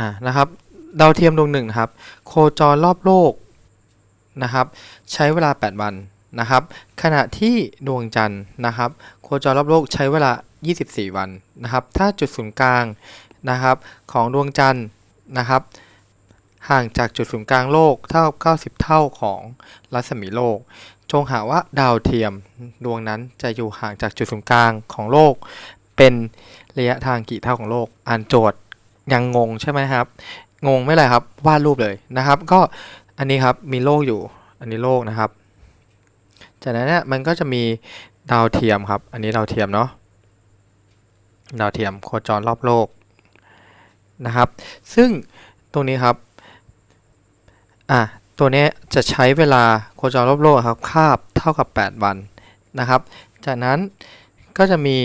อ่านะครับดาวเทียมดวงหนึ่งนะครับ โคจรรอบโลกนะครับ ใช้เวลา 8 วันนะครับ ขณะที่ดวงจันทร์นะครับ โคจรรอบโลกใช้เวลา 24 วันนะครับ ถ้าจุดศูนย์กลางนะครับ ของดวงจันทร์นะครับ ห่างจากจุดศูนย์กลางโลกเท่ากับ90 เท่าของรัศมีโลก จงหาว่าดาวเทียมดวงนั้นจะอยู่ห่างจากจุดศูนย์กลางของโลก เป็นระยะทางกี่เท่าของโลกอ่านโจทย์ ยังงงใช่ไหมครับ งงไม่เลยครับวาดรูปเลยนะครับ ก็อันนี้ครับมีโลกอยู่ อันนี้โลกนะครับ จากนั้นเนี่ยมันก็จะมีดาวเทียมครับ อันนี้ดาวเทียมเนาะดาวเทียมโคจรรอบโลกนะครับ ซึ่งตรงนี้ครับอะตัวนี้จะใช้เวลาโคจรรอบโลกครับคาบเท่ากับ 8 วันนะครับ จากนั้นก็จะมี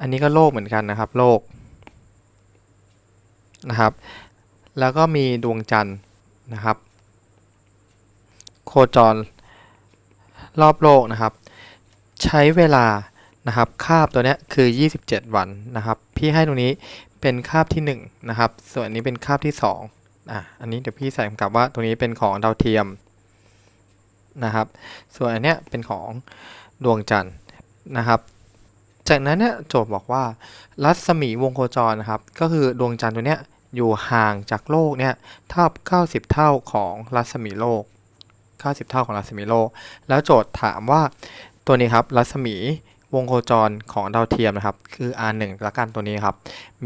อันนี้ก็โลกเหมือนกันนะครับ โลก นะครับ แล้วก็มีดวงจันทร์นะครับ โคจรรอบโลกนะครับ ใช้เวลานะครับคาบตัวนี้คือ 27 วันนะครับ พี่ให้ตรงนี้เป็นคาบที่1นะครับ ส่วนนี้เป็นคาบที่2อะอันนี้เดี๋ยวพี่ใส่คำกลับว่าตรงนี้เป็นของดาวเทียมนะครับ ส่วนอันเนี้ยเป็นของดวงจันทร์นะครับ จากนั้นเนี่ยโจทย์บอกว่า รัศมีวงโคจรนะครับ ก็คือดวงจันทร์ตัวเนี้ยอยู่ห่างจากโลกเนี่ยเท่ากับ90 เท่าของรัศมีโลก 90 เท่าของรัศมีโลก แล้วโจทย์ถามว่าตัวนี้ครับรัศมีวงโคจรของดาวเทียมนะครับ คือ r 1ละกันตัวนี้ครับ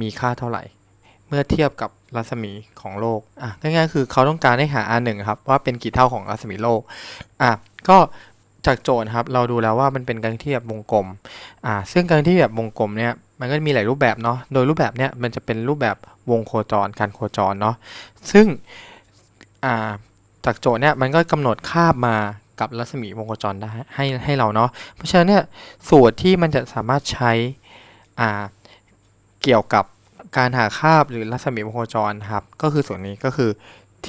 มีค่าเท่าไหร่ เมื่อเทียบกับรัศมีของโลกอะง่ายๆคือเขาต้องการให้หา r 1ครับว่าเป็นกี่เท่าของรัศมีโลกอะก็ จากโจทย์ครับเราดูแล้วว่ามันเป็นการที่แบบวงกลมอ่าซึ่งการที่แบบวงกลมเนี่ยมันก็มีหลายรูปแบบเนาะโดยรูปแบบเนี่ยมันจะเป็นรูปแบบวงโคจรการโคจรเนาะซึ่งอ่าจากโจทย์เนี่ยมันก็กำหนดคาบมากับรัศมีวงโคจรได้ให้ให้เราเนาะเพราะฉะนั้นเนี่ยสูตรที่มันจะสามารถใช้อ่าเกี่ยวกับการหาคาบหรือรัศมีวงโคจรครับก็คือส่วนนี้ก็คือ t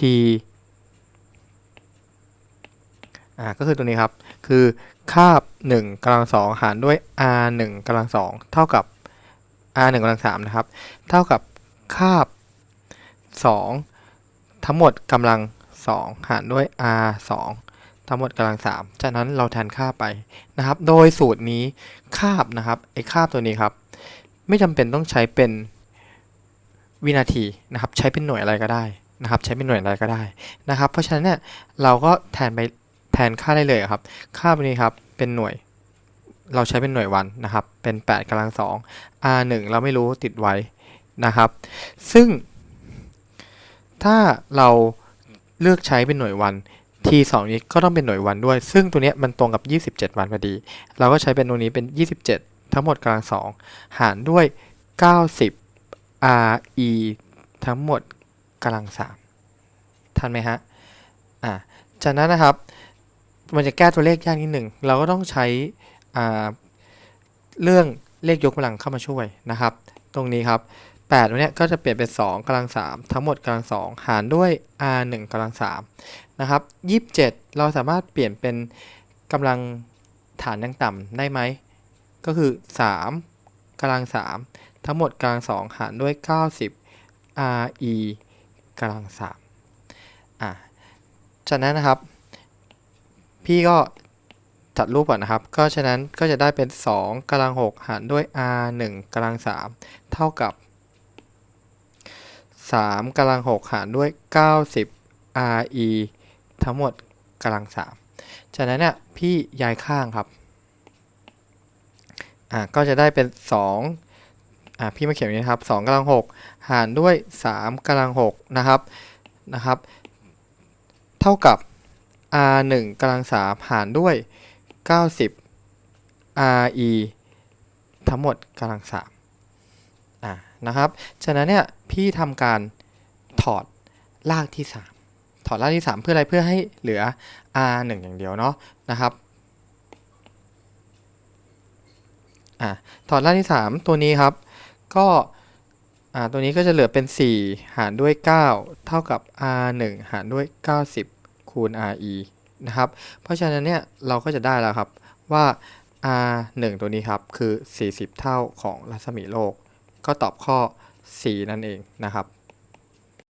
อ่าก็คือตัวนี้ครับ คือคาบ1กำลัง2หารด้วย r 1กำลัง2เท่ากับ r 1กำลัง3นะครับ เท่ากับคาบ 2 ทั้งหมดกำลัง 2 หารด้วย r 2 ทั้งหมดกำลัง 3 จากนั้นเราแทนค่าไปนะครับ โดยสูตรนี้คาบนะครับไอ้คาบตัวนี้ครับ ไม่จำเป็นต้องใช้เป็นวินาทีนะครับ ใช้เป็นหน่วยอะไรก็ได้นะครับ ใช้เป็นหน่วยอะไรก็ได้นะครับ เพราะฉะนั้นเนี่ยเราก็แทนไป แทนค่าได้เลยครับ ค่าตัวนี้ครับ เป็นหน่วย เราใช้เป็นหน่วยวันนะครับ เป็น 8กำลัง 2 r 1เราไม่รู้ติดไว้นะครับ ซึ่ง ถ้าเราเลือกใช้เป็นหน่วยวัน t 2นี้ก็ต้องเป็นหน่วยวันด้วย ซึ่งตัวนี้มันตรงกับ 27 วันพอดี เราก็ใช้เป็นตรงนี้เป็น 27 ทั้งหมดกำลัง 2 หารด้วย 90 r e ทั้งหมดกำลัง 3 ทันไหมฮะ อ่าจากนั้นนะครับ มันจะแก้ตัวเลขยากนิดหนึ่ง เราก็ต้องใช้เรื่องเลขยกกำลังเข้ามาช่วยนะครับ ตรงนี้ครับ8ตัวเนี้ยก็จะเปลี่ยนเป็น 2กำลัง 3 ทั้งหมดกำลัง 2 หารด้วย r 1กำลัง3นะครับ27 เราสามารถเปลี่ยนเป็นกำลังฐานยังต่ำได้ไหม ก็คือ 3กำลัง 3 ทั้งหมดกำลัง 2 หารด้วย 90 r e กำลัง3อะจากนั้นนะครับ พี่ก็จัดรูปก่อนนะครับ ก็ฉะนั้นก็จะได้เป็น 2กำลัง 6 หารด้วย r 1กำลัง 3 เท่ากับ 3กำลัง 6 หารด้วย 90 r e ทั้งหมดกำลัง 3 จากนั้นเนี่ยพี่ย้ายข้างครับ อ่าก็จะได้เป็น 2 อ่าพี่มาเขียนอย่างนี้ครับ2กำลัง 6 หารด้วย 3กำลัง 6 นะครับ นะครับ เท่ากับ r 1กำลัง3หารด้วย 90 re ทั้งหมดกำลัง3อ่านะครับ ฉะนั้นเนี่ยพี่ทำการถอดรากที่ 3 ถอดรากที่ 3 เพื่ออะไรเพื่อให้เหลือ r 1อย่างเดียวเนาะนะครับอ่าถอดรากที่ 3 ตัวนี้ครับ ก็อ่าตัวนี้ก็จะเหลือเป็น 4 หารด้วย 9 เท่ากับ r 1หารด้วย 90 คูณ re นะครับ เพราะฉะนั้นเนี่ยเราก็จะได้แล้วครับว่า r 1 ตัวนี้ครับคือ 40 เท่าของรัศมีโลก ก็ตอบข้อ 4 นั่นเองนะครับ